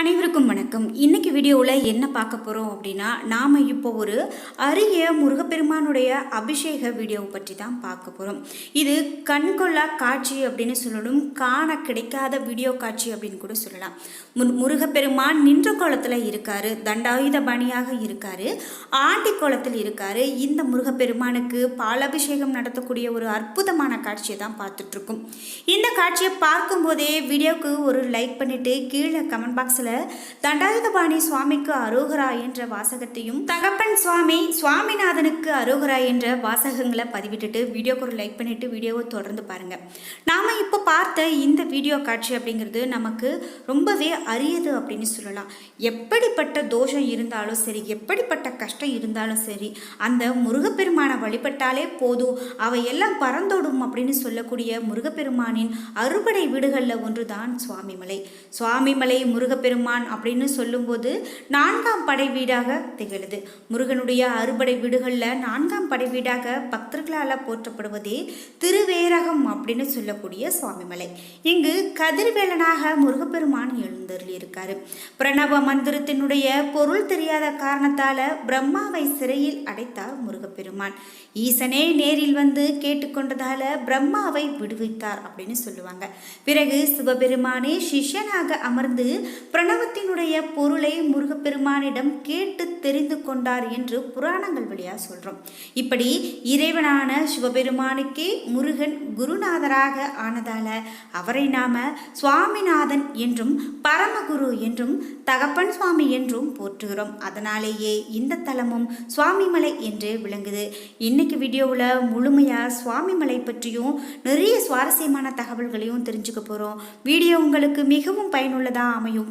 அனைவருக்கும் வணக்கம். இன்றைக்கி வீடியோவில் என்ன பார்க்க போகிறோம் அப்படின்னா நாம் இப்போ ஒரு அரிய முருகப்பெருமானுடைய அபிஷேக வீடியோவை பற்றி தான் பார்க்க போகிறோம் இது கண்கொள்ளா காட்சி அப்படின்னு சொல்லணும் காண கிடைக்காத வீடியோ காட்சி அப்படின்னு கூட சொல்லலாம். முன் முருகப்பெருமான் நின்ற கோலத்தில் இருக்கார் தண்டாயுத பணியாக இருக்கார் ஆண்டி கோலத்தில் இருக்கார். இந்த முருகப்பெருமானுக்கு பாலபிஷேகம் நடத்தக்கூடிய ஒரு அற்புதமான காட்சியை தான் பார்த்துட்ருக்கோம் இந்த காட்சியை பார்க்கும்போதே வீடியோவுக்கு ஒரு லைக் பண்ணிவிட்டு கீழே கமெண்ட் பாக்ஸில் தண்டாயுதபாணி சுவாமிக்கு அரோகரா என்ற வாசகத்தையும் தகப்பன் சுவாமி சுவாமிநாதனுக்கு அரோகரா என்ற வாசகங்களை பதிவிட்டுட்டு வீடியோக்கு ஒரு லைக் பண்ணிட்டு வீடியோவை தொடர்ந்து பாருங்க. நாம இப்போ பார்த்த இந்த வீடியோ காட்சி அப்படிங்கிறது நமக்கு ரொம்பவே அரியது அப்படின்னு சொல்லலாம். எப்படிப்பட்ட தோஷம் இருந்தாலும் சரி எப்படிப்பட்ட கஷ்டம் இருந்தாலும் சரி அந்த முருகப்பெருமானை வழிபட்டாலே போதும் அவையெல்லாம் பறந்தோடும் அப்படின்னு சொல்லக்கூடிய முருகப்பெருமானின் அறுபடை வீடுகளில் ஒன்று தான் சுவாமிமலை. சுவாமிமலை முருகப்பெருமான் அப்படின்னு சொல்லும்போது நான்காம் படை வீடாக திகழுது. முருகனுடைய அறுபடை வீடுகளில் நான்காம் படை வீடாக பக்தர்களால் போற்றப்படுவதே திருவேரகம் அப்படின்னு சொல்லக்கூடிய சுவாமிமலை. இங்கு கதிர்வேலனாக முருகப்பெருமான் எழுந்தருளி இருக்காரு பிரணவ மந்திரத்தினுடைய பொருள் தெரியாத காரணத்தால பிரம்மாவை சிறையில் அடைத்தார் முருகப்பெருமான். ஈசனே நேரில் வந்து கேட்டுக்கொண்டதால பிரம்மாவை விடுவித்தார் அப்படின்னு சொல்லுவாங்க. பிறகு சிவபெருமானே சிஷ்யனாக அமர்ந்து பிரணவத்தினுடைய பொருளை முருகப்பெருமானிடம் கேட்டு தெரிந்து கொண்டார் என்று புராணங்கள் வழியாக சொல்கிறோம் இப்படி இறைவனான சிவபெருமானுக்கே முருகன் குருநாதராக ஆனதால அவரை நாம சுவாமிநாதன் என்றும் பரமகுரு என்றும் தகப்பன் சுவாமி என்றும் போற்றுகிறோம். அதனாலேயே இந்த தலமும் சுவாமிமலை என்றே விளங்குது. இன்னைக்கு வீடியோவில் முழுமையாக சுவாமிமலை பற்றியும் நிறைய சுவாரஸ்யமான தகவல்களையும் தெரிஞ்சுக்க போகிறோம் வீடியோ உங்களுக்கு மிகவும் பயனுள்ளதாக அமையும்.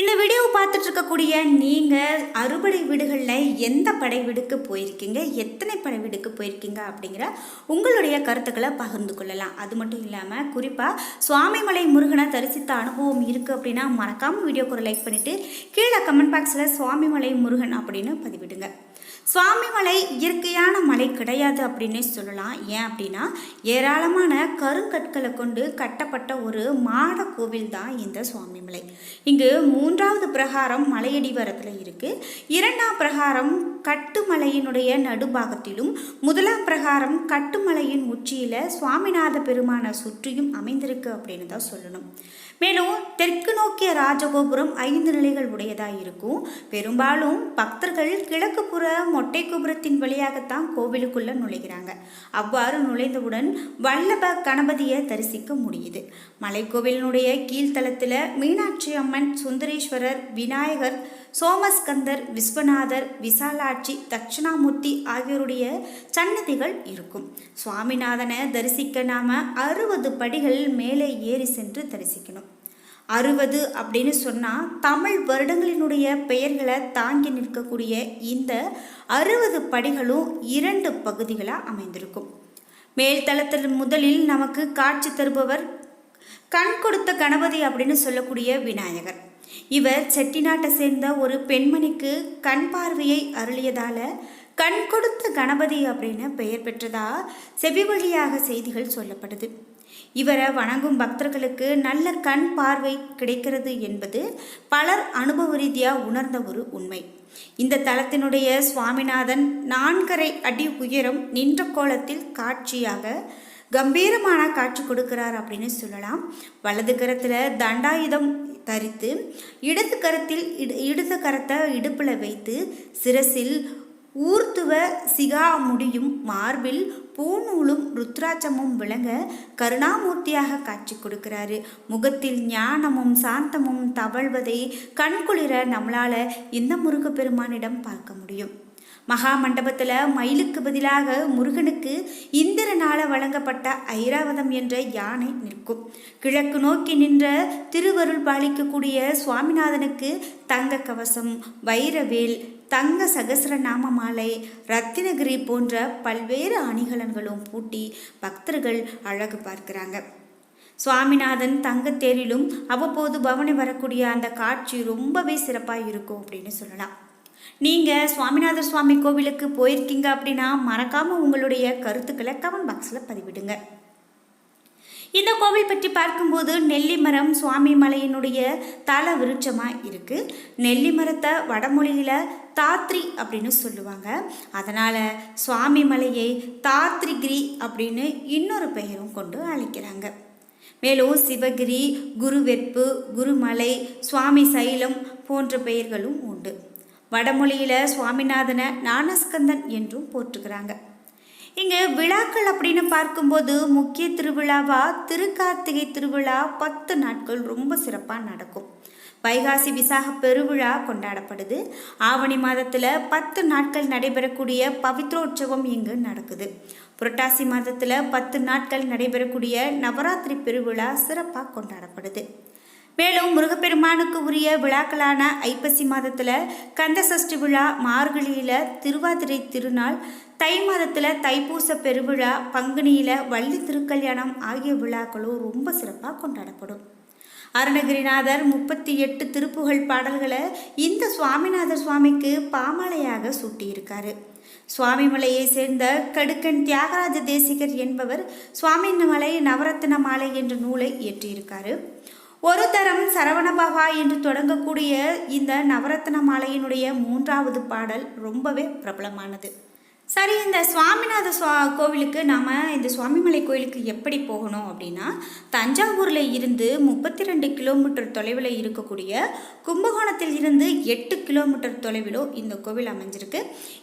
இந்த வீடியோவை பார்த்துட்டு இருக்கக்கூடிய நீங்கள் அறுபடை வீடுகளில் எந்த படை வீடுக்கு போயிருக்கீங்க? எத்தனை படை வீடுக்கு போயிருக்கீங்க? அப்படிங்கிற உங்களுடைய கருத்துக்களை பகிர்ந்து கொள்ளலாம். அது மட்டும் இல்லாமல் குறிப்பாக சுவாமிமலை முருகனை தரிசித்த அனுபவம் இருக்குது அப்படின்னா மறக்காமல் வீடியோக்கு ஒரு லைக் பண்ணிவிட்டு கீழே கமெண்ட் பாக்ஸில் சுவாமிமலை முருகன் அப்படின்னு பதிவிடுங்க. சுவாமிமலை இயற்கையான மலை கிடையாது அப்படின்னே சொல்லலாம். ஏன் அப்படின்னா ஏராளமான கருங்கற்களை கொண்டு கட்டப்பட்ட ஒரு மாட கோவில் தான் இந்த சுவாமிமலை. இங்கு மூன்றாவது பிரகாரம் மலையடிவாரத்தில் இருக்குது இரண்டாம் பிரகாரம் கட்டுமலையினுடைய நடுபாகத்திலும் முதலாம் பிரகாரம் கட்டுமலையின் உச்சியில் சுவாமிநாத பெருமானை சுற்றியும் அமைந்திருக்கு அப்படின்னு தான் சொல்லணும். மேலும் தெற்கு நோக்கிய ராஜகோபுரம் ஐந்து நிலைகள் உடையதாக இருக்கும். பெரும்பாலும் பக்தர்கள் கிழக்கு புற மொட்டை கோபுரத்தின் வழியாகத்தான் கோவிலுக்குள்ள நுழைகிறாங்க. அவ்வாறு நுழைந்தவுடன் வல்லப கணபதியை தரிசிக்க முடியுது. மலைக்கோவிலினுடைய கீழ்த்தளத்தில் மீனாட்சி அம்மன் சுந்தரேஸ்வரர் விநாயகர் சோமஸ்கந்தர் விஸ்வநாதர் விசாலாட்சி தட்சிணாமூர்த்தி ஆகியோருடைய சன்னதிகள் இருக்கும். சுவாமிநாதனை தரிசிக்க நாம அறுபது படிகள் மேலே ஏறி சென்று தரிசிக்கணும். அறுபது அப்படின்னு சொன்னால் தமிழ் வருடங்களினுடைய பெயர்களை தாங்கி நிற்கக்கூடிய இந்த அறுபது படிகளும் இரண்டு பகுதிகளாக அமைந்திருக்கும். மேல்தளத்தில் முதலில் நமக்கு காட்சி தருபவர் கண் கொடுத்த கணபதி அப்படின்னு சொல்லக்கூடிய விநாயகர். இவர் செட்டிநாட்டை சேர்ந்த ஒரு பெண்மணிக்கு கண் பார்வையை அருளியதால கண் கொடுத்த கணபதி அப்படின்னு பெயர் பெற்றதா செவி வழியாக செய்திகள் சொல்லப்படுது. இவரை வணங்கும் பக்தர்களுக்கு நல்ல கண் பார்வை கிடைக்கிறது என்பது பலர் அனுபவ ரீதியாக உணர்ந்த ஒரு உண்மை. இந்த தலத்தினுடைய சுவாமிநாதன் நான்கரை அடி உயரம் நின்ற கோலத்தில் காட்சியாக கம்பீரமான காட்சி கொடுக்கிறார் அப்படின்னு சொல்லலாம். வலது கரத்தில் தண்டாயுதம் தரித்து இடது கரத்தில் இடு இடது கரத்தை இடுப்பில் வைத்து சிரசில் ஊர்த்துவ சிகா முடியும் மார்பில் பூநூலும் ருத்ராட்சமும் விளங்க கருணாமூர்த்தியாக காட்சி கொடுக்கிறாரு. முகத்தில் ஞானமும் சாந்தமும் தவழ்வதை கண்குளிர நம்மளால் இந்த முருகப்பெருமானிடம் பார்க்க முடியும். மகா மண்டபத்தில் மயிலுக்கு பதிலாக முருகனுக்கு இந்த வழங்கப்பட்ட ஐராவதம் என்ற யானை நிற்கும். கிழக்கு நோக்கி நின்ற திருவருள் பாலிக்கக்கூடிய சுவாமிநாதனுக்கு தங்க கவசம் வைரவேல் தங்க சகசரநாம மாலை ரத்தினகிரி போன்ற பல்வேறு அணிகலன்களும் பூட்டி பக்தர்கள் அழகு பார்க்கிறாங்க. சுவாமிநாதன் தங்கத்தேரிலும் அவ்வப்போது பவனி வரக்கூடிய அந்த காட்சி ரொம்பவே சிறப்பாக இருக்கும் அப்படின்னு சொல்லலாம். நீங்கள் சுவாமிநாதர் சுவாமி கோவிலுக்கு போயிருக்கீங்க அப்படின்னா மறக்காமல் உங்களுடைய கருத்துக்களை கமெண்ட் பாக்ஸில் பதிவிடுங்க. இந்த கோவில் பற்றி பார்க்கும்போது நெல்லி மரம் சுவாமி மலையினுடைய தல விருட்சமாக இருக்குது நெல்லி மரத்தை வடமொழியில் தாத்ரி அப்படின்னு சொல்லுவாங்க. அதனால் சுவாமி மலையை தாத்ரிகிரி அப்படின்னு இன்னொரு பெயரும் கொண்டு அழைக்கிறாங்க. மேலும் சிவகிரி குருவெற்பு குருமலை சுவாமி சைலம் போன்ற பெயர்களும் உண்டு. வடமொழியில் சுவாமிநாதனை ஞானஸ்கந்தன் என்றும் போற்றுகிறாங்க. இங்கே விழாக்கள் அப்படின்னு பார்க்கும்போது முக்கிய திருவிழாவா திருக்கார்த்திகை திருவிழா பத்து நாட்கள் ரொம்ப சிறப்பாக நடக்கும். வைகாசி விசாக பெருவிழா கொண்டாடப்படுது. ஆவணி மாதத்தில் பத்து நாட்கள் நடைபெறக்கூடிய பவித்ரோற்சவம் இங்கு நடக்குது. புரட்டாசி மாதத்தில் பத்து நாட்கள் நடைபெறக்கூடிய நவராத்திரி பெருவிழா சிறப்பாக கொண்டாடப்படுது. மேலும் முருகப்பெருமானுக்கு உரிய விழாக்களான ஐப்பசி மாதத்தில் கந்த சஷ்டி விழா மார்கழியில் திருவாதிரை திருநாள் தை மாதத்தில் தைப்பூச பெருவிழா பங்குனியில் வள்ளி திருக்கல்யாணம் ஆகிய விழாக்களும் ரொம்ப சிறப்பாக கொண்டாடப்படும். அருணகிரிநாதர் முப்பத்தி எட்டு திருப்புகழ் பாடல்களை இந்த சுவாமிநாதர் சுவாமிக்கு பாமாலையாக சூட்டியிருக்காரு. சுவாமிமலையை சேர்ந்த கடுக்கன் தியாகராஜ தேசிகர் என்பவர் சுவாமிமலை நவரத்தின மாலை என்ற நூலை இயற்றியிருக்காரு. ஒரு தரம் சரவணபவா என்று தொடங்கக்கூடிய இந்த நவரத்ன மாலையினுடைய மூன்றாவது பாடல் ரொம்பவே பிரபலமானது. சரி இந்த சுவாமிநாத சுவா கோவிலுக்கு நாம் இந்த சுவாமிமலை கோயிலுக்கு எப்படி போகணும் அப்படின்னா தஞ்சாவூரில் இருந்து முப்பத்தி ரெண்டு கிலோமீட்டர் தொலைவில் இருக்கக்கூடிய கும்பகோணத்தில் இருந்து எட்டு கிலோமீட்டர் தொலைவிலோ இந்த கோவில் அமைஞ்சிருக்கு.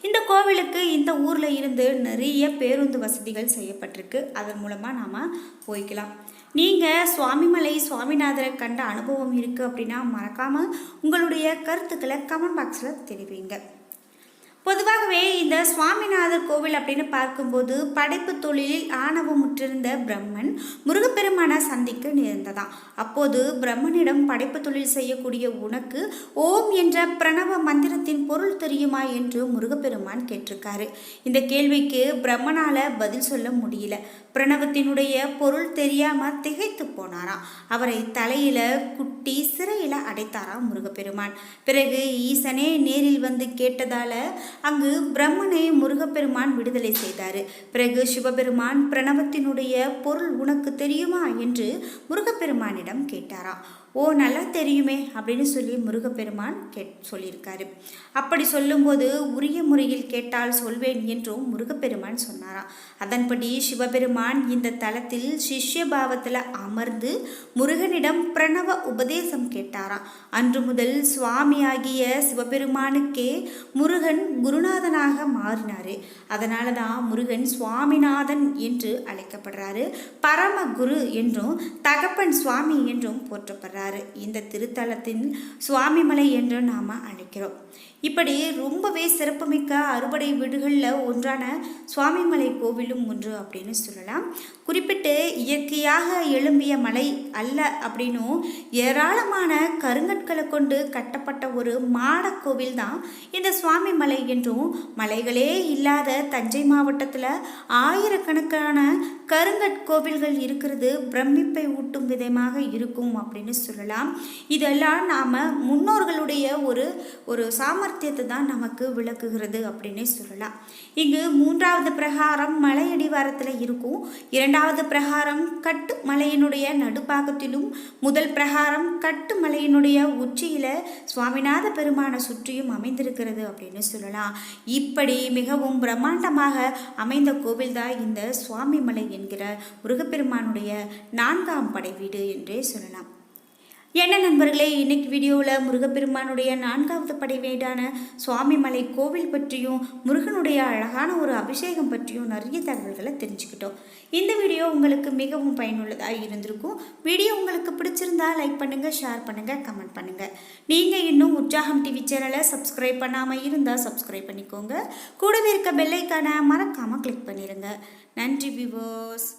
இந்த கோவிலுக்கு இந்த ஊரில் இருந்து நிறைய பேருந்து வசதிகள் செய்யப்பட்டிருக்கு. அதன் மூலமாக நாம் போய்க்கலாம். நீங்கள் சுவாமிமலை சுவாமிநாதரை கண்ட அனுபவம் இருக்குது அப்படின்னா மறக்காமல் உங்களுடைய கருத்துக்களை கமெண்ட் பாக்ஸில் தெரிவிங்க. பொதுவாகவே இந்த சுவாமிநாதர் கோவில் அப்படின்னு பார்க்கும்போது படைப்பு தொழிலில் ஆணவம் முற்றிருந்த பிரம்மன் முருகப்பெருமான சந்திக்க நேர்ந்ததாம். அப்போது பிரம்மனிடம் படைப்பு தொழில் செய்யக்கூடிய உனக்கு ஓம் என்ற பிரணவ மந்திரத்தின் பொருள் தெரியுமா என்று முருகப்பெருமான் கேட்டிருக்காரு. இந்த கேள்விக்கு பிரம்மனால பதில் சொல்ல முடியல. பிரணவத்தினுடைய பொருள் தெரியாம திகைத்து போனாராம். அவரை தலையில குட்டி சிறையில அடைத்தாராம் முருகப்பெருமான். பிறகு ஈசனே நேரில் வந்து கேட்டதால அங்கு பிரம்மனை முருகப்பெருமான் விடுதலை செய்தார். பிறகு சிவபெருமான் பிரணவத்தினுடைய பொருள் உனக்கு தெரியுமா? என்று முருகப்பெருமானிடம் கேட்டாராம். ஓ நல்லா தெரியுமே அப்படின்னு சொல்லி முருகப்பெருமான் கேட் சொல்லியிருக்காரு. அப்படி சொல்லும்போது உரிய முறையில் கேட்டால் சொல்வேன் என்றும் முருகப்பெருமான் சொன்னாராம். அதன்படி சிவபெருமான் இந்த தலத்தில் சிஷ்ய பாவத்தில் அமர்ந்து முருகனிடம் பிரணவ உபதேசம் கேட்டாராம். அன்று முதல் சுவாமியாகிய சிவபெருமானுக்கே முருகன் குருநாதனாக மாறினார். அதனால தான் முருகன் சுவாமிநாதன் என்று அழைக்கப்படுறாரு. பரம குரு என்றும் தகப்பன் சுவாமி என்றும் போற்றப்படுறார். வர்றாரு இந்த திருத்தலத்தின் சுவாமிமலை என்று நாம் அழைக்கிறோம். இப்படி ரொம்பவே சிறப்புமிக்க அறுபடை வீடுகளில் ஒன்றான சுவாமிமலை கோவிலும் ஒன்று அப்படின்னு சொல்லலாம். குறிப்பிட்டு இயற்கையாக எழும்பிய மலை அல்ல அப்படின்னும் ஏராளமான கருங்கற்களை கொண்டு கட்டப்பட்ட ஒரு மாடக்கோவில் கோவில் தான் இந்த சுவாமி மலை என்றும் மலைகளே இல்லாத தஞ்சை மாவட்டத்தில் ஆயிரக்கணக்கான கருங்கற்கோவில்கள் இருக்கிறது பிரமிப்பை ஊட்டும் விதமாக இருக்கும் அப்படின்னு சொல்லலாம். இதெல்லாம் நாம் முன்னோர்களுடைய ஒரு ஒரு சாமர்த்தியத்தை தான் நமக்கு விளக்குகிறது அப்படின்னே சொல்லலாம். இங்கு மூன்றாவது பிரகாரம் மலையடிவாரத்தில் இருக்கும். இரண்டாவது பிரகாரம் கட்டு மலையினுடைய நடுப்பாகத்திலும் முதல் பிரகாரம் கட்டு மலையினுடைய உச்சியில் சுவாமிநாத பெருமானை சுற்றியும் அமைந்திருக்கிறது அப்படின்னு சொல்லலாம். இப்படி மிகவும் பிரம்மாண்டமாக அமைந்த கோவில்தான் இந்த சுவாமி மலை என்கிற முருகப்பெருமானுடைய நான்காம் படை வீடு என்றே சொல்லலாம். என்ன நண்பர்களே இன்னைக்கு வீடியோவில் முருகப்பெருமானுடைய நான்காவது படை வீடான சுவாமிமலை கோவில் பற்றியும் முருகனுடைய அழகான ஒரு அபிஷேகம் பற்றியும் நிறைய தகவல்களை தெரிஞ்சுக்கிட்டோம். இந்த வீடியோ உங்களுக்கு மிகவும் பயனுள்ளதாக இருந்திருக்கும். வீடியோ உங்களுக்கு பிடிச்சிருந்தா லைக் பண்ணுங்கள் ஷேர் பண்ணுங்கள் கமெண்ட் பண்ணுங்கள் நீங்கள் இன்னும் உற்சாகம் டிவி சேனலை சப்ஸ்கிரைப் பண்ணாமல் இருந்தால் சப்ஸ்கிரைப் பண்ணிக்கோங்க. கூடவே இருக்க பெல்லைக்கான மறக்காமல் கிளிக் பண்ணிடுங்க நன்றி விவோஸ்